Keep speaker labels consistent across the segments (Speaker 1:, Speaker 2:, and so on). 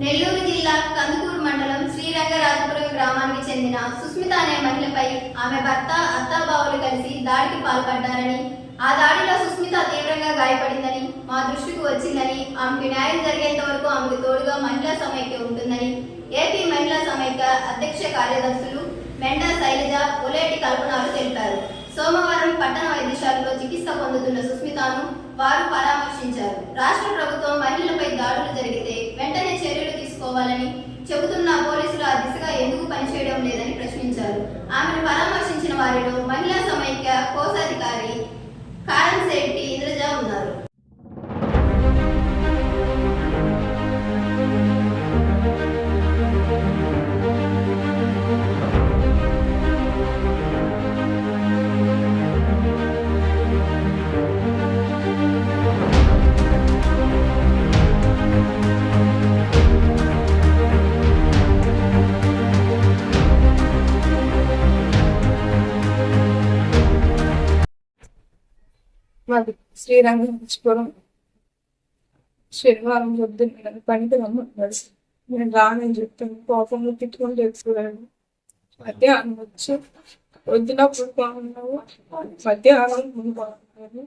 Speaker 1: నెల్లూరు జిల్లా కందుకూరు మండలం శ్రీరంగరాజపురం గ్రామానికి చెందిన సుస్మిత అనే మహిళపై ఆమె భర్త అత్తాబావులు కలిసి దాడికి పాల్పడ్డారని ఆ దాడిలో సుస్మిత తీవ్రంగా గాయపడిందని మా దృష్టికి వచ్చిందని ఆమెకు న్యాయం జరిగేంత వరకు ఆమెకు తోడుగా మహిళా సమైక్య ఉంటుందని ఏపీ మహిళా సమైక్య అధ్యక్ష కార్యదర్శులు మెండ శైలజ ఒలేటి కల్పనాలు తెలిపారు. సోమవారం పట్టణ వైద్యశాలలో చికిత్స పొందుతున్న సుస్మితను వారు పరామర్శించారు. రాష్ట్ర ప్రభుత్వం మహిళలపై దాడులు జరిగితే వెంటనే చర్యలు తీసుకోవాలని చెబుతున్న పోలీసులు ఆ దిశగా ఎందుకు పనిచేయడం లేదని ప్రశ్నించారు. ఆమెను పరామర్శించిన వారిలో మహిళా సమైక్య కోశాధికారి కారంశెట్టి ఇంద్రజ ఉన్నారు.
Speaker 2: మాది శ్రీరంగపురం శనివారం పొద్దున్న నన్ను పనికి రమ్మన్నాడు నేను రానని చెప్తాను కోపంలో తిట్టుకొని తెలుసుకున్నాను మధ్యాహ్నం వచ్చి పొద్దున బాగున్నావు మధ్యాహ్నం ముందు బాగున్నాను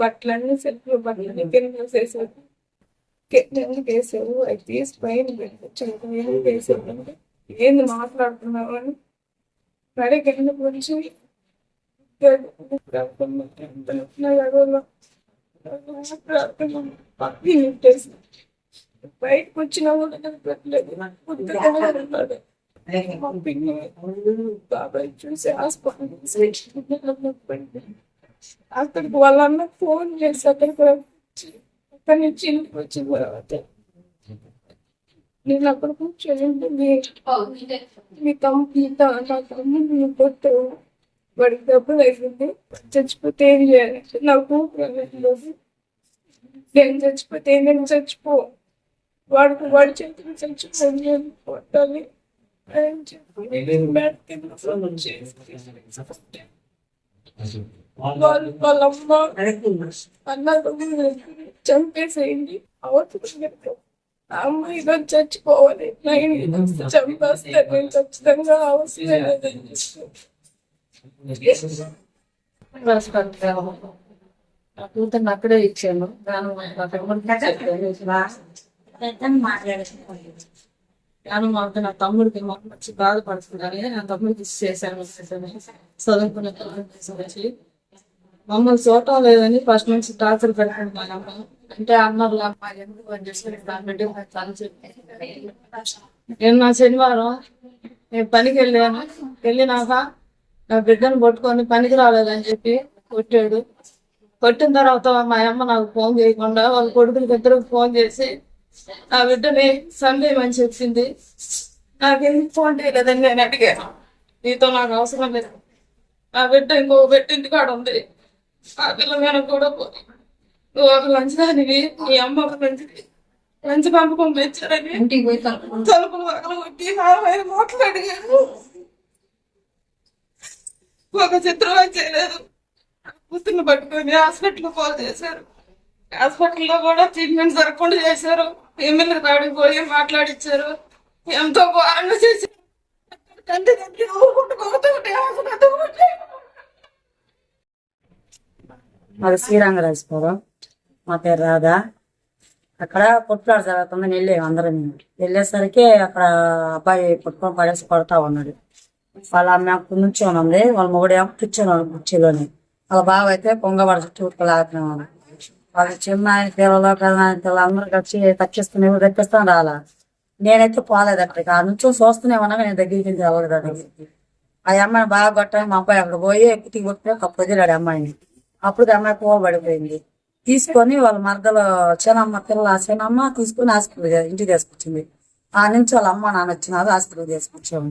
Speaker 2: బట్టలన్నీ సెల్ఫ్లో బట్టలన్నీ కింద వేసేసారు కింద ఎందుకు వేసావు? అవి తీసి పైన పెట్టచ్చు ఎందుకు అంటే ఏంది మాట్లాడుతున్నావు అని. మరి కింద వచ్చి బయటకు వచ్చినా కూడా నాకు పెట్టలేదు బాబాయ్ చూసి హాస్పిటల్ అక్కడికి వాళ్ళ అన్న ఫోన్ చేసి అక్కడికి అక్కడి నుంచి ఇంటికి వచ్చిన తర్వాత నేను అక్కడ కూర్చొని మీ మీ తమ్ముడు నా తమ్ముడు కొట్టు వాడికి డబ్బులు అయిపోయింది. చచ్చిపోతే ఏం చేయాలి? నాకు నేను చచ్చిపోతే నేను చచ్చిపో. వాడికి వాడి చేతులు చచ్చిపో కొట్టాలి. అని చెప్పి వాళ్ళు వాళ్ళ అమ్మ అన్న చంపేసేయండి. అవసరం ఆ అమ్మాయి ఈరోజు చచ్చిపోవాలి. చంపేస్తే నేను ఖచ్చితంగా అవసరం లేదని చెప్పి
Speaker 3: అక్కడే ఇచ్చాను దాని నేను మాకు నా తమ్ముడికి మాకు వచ్చి బాధపడుతున్నాను నా తమ్ముడికి ఇచ్చేసాను చదువుకునే తీసుకొచ్చి మమ్మల్ని చూడటం లేదని ఫస్ట్ నుంచి టార్చర్ పెట్టుకుంటున్నాను అంటే అన్నారు అమ్మాయి ఎందుకు అని చెప్పి నేను నా శనివారం నేను పనికి వెళ్ళాను. వెళ్ళినాక నా బిడ్డను పట్టుకొని పనికి రాలేదని చెప్పి కొట్టాడు. కొట్టిన తర్వాత మా అమ్మ నాకు ఫోన్ చేయకుండా వాళ్ళ కొడుకులకి ఇద్దరికి ఫోన్ చేసి నా బిడ్డని సండే అని చెప్పింది. నాకు ఎందుకు ఫోన్ చేయలేదని నేను అడిగాను. నీతో నాకు అవసరం లేదు. నా బిడ్డ ఇంకో బిడ్డ ఇంటికాడ ఉంది. ఆ పిల్ల మీద కూడా పోయి నువ్వు ఒక లంచదానివి నీ అమ్మ ఒక మంచిది. లంచ్ పంపకం
Speaker 4: పోయి
Speaker 3: తలుపులు పగల కొట్టి నాలుగు మాటలు అడిగాను ఒక చిత్రం చేయలేదు. కూతుర్ని పట్టుకొని హాస్పిటల్ కాల్ చేశారు. హాస్పిటల్లో కూడా ట్రీట్మెంట్ జరగకుండా చేశారు. ఎమ్మెల్యే రాడికి పోయి మాట్లాడిచ్చారు. ఎంతో ఘోరంగా చేశారు తండ్రి తండ్రి ఊరుకుంటూ పోతుంటే
Speaker 4: మాది శ్రీరంగరాజపురం. మా పేరు రాధా. అక్కడ పుట్టులాడు జరుగుతుందని వెళ్ళాము అందరం. మేము వెళ్ళేసరికి అక్కడ అబ్బాయి పుట్టుకొని పడేసి కొడతా ఉన్నాడు. వాళ్ళ అమ్మ నుంచి ఉంది వాళ్ళ మొగుడు ఏమో కూర్చొని కుర్చీలోని వాళ్ళ బావ అయితే పొంగబడ చుట్టూ ఉట్టుకులాడుతున్నాడు వాళ్ళ చిన్న ఆయన పిల్లలు పిల్లలు అందరూ కలిసి తక్కిస్తున్నా తెప్పిస్తాను రాలా. నేనైతే పోలేదు అక్కడికి ఆ నుంచి చూస్తూనే ఉన్నాగా నేను దగ్గరికి వెళ్ళి వెళ్ళదు ఆ అమ్మాయిని బాగా కొట్టాను మా అబ్బాయి అక్కడ పోయి ఎక్కి కొట్టే కప్పు వదిలాడు అమ్మాయిని. అప్పుడు అమ్మాయి పోబడిపోయింది తీసుకొని వాళ్ళ మరదలో చిన్నమ్మ పిల్ల చిన్నమ్మ తీసుకొని హాస్పిటల్ ఇంటికి తీసుకొచ్చింది. ఆ నుంచి వాళ్ళ అమ్మ నాన్న వచ్చినారు హాస్పిటల్ తీసుకొచ్చాము.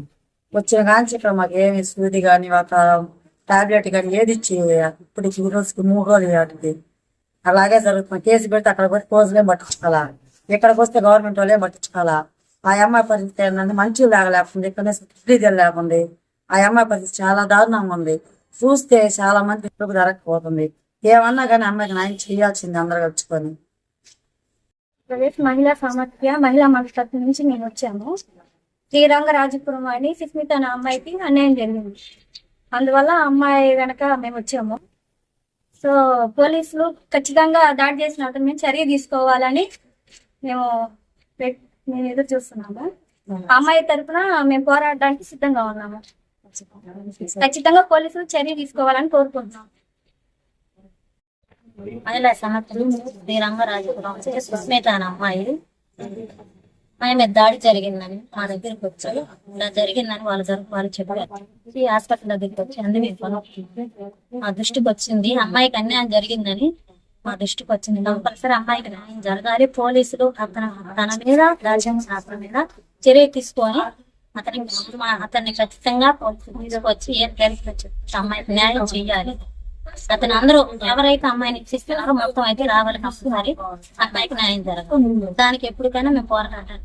Speaker 4: వచ్చిన కానీ ఇక్కడ మాకు ఏమి సూది కానీ ఒక టాబ్లెట్ కానీ ఏది ఇచ్చి ఇప్పుడు ఈ రోజుకి మూడు రోజులు వాటికి అలాగే జరుగుతుంది. కేసు పెడితే అక్కడ పోతే పోజులే పట్టించుకోవాలా? ఇక్కడికి వస్తే గవర్నమెంట్ వాళ్ళే పట్టించుకోవాలా? ఆ అమ్మాయి పరిస్థితి ఏంటంటే మంచి లేకుండా ఇక్కడ ఫ్రీగా లేకుంది ఆ అమ్మాయి పరిస్థితి చాలా దారుణంగా ఉంది. చూస్తే చాలా మంది ఇప్పుడు జరగకపోతుంది. ఏమన్నా కానీ అమ్మాయికి న్యాయం చేయాల్సింది అందరూ
Speaker 5: వచ్చుకొని మహిళా సామర్థ్య మహిళా మనస్తత్వం నుంచి మేము వచ్చాము శ్రీరంగరాజపురం అని సుస్మిత అనే అమ్మాయికి అన్యాయం జరిగింది. అందువల్ల అమ్మాయి వెనక మేము వచ్చాము. సో పోలీసులు ఖచ్చితంగా దాడి చేసిన అతను మేము చర్య తీసుకోవాలని మేము మేము ఎదురు చూస్తున్నాము. ఆ అమ్మాయి తరపున మేము పోరాడడానికి సిద్ధంగా ఉన్నాము. ఖచ్చితంగా పోలీసులు చర్య తీసుకోవాలని కోరుకుంటున్నాం
Speaker 6: మహిళా సమర్థులు శ్రీరంగరాజపురం సుస్మిత అనే అమ్మాయి. ఆయన మీద దాడి జరిగిందని మా దగ్గరికి వచ్చి ఇలా జరిగిందని వాళ్ళ తరపు వాళ్ళు చెప్పారు. ఈ హాస్పిటల్ దగ్గరికి వచ్చి అందు మా దృష్టికి వచ్చింది. అమ్మాయికి అన్యాయం జరిగిందని మా దృష్టికి వచ్చింది. కంపల్సరీ అమ్మాయికి న్యాయం జరగాలి. పోలీసులు అతను తన మీద రాజ్యాంగ మీద చర్య తీసుకొని అతనికి అతన్ని ఖచ్చితంగా పోలీసులు తీసుకొచ్చి ఏం తెలిసి అమ్మాయికి న్యాయం చేయాలి. అతను అందరూ ఎవరైతే అమ్మాయిని ఇచ్చిస్తున్నారో మొత్తం అయితే రావాలి కంపల్సరీ అమ్మాయికి న్యాయం జరగదు దానికి ఎప్పటికైనా మేము పోరాటం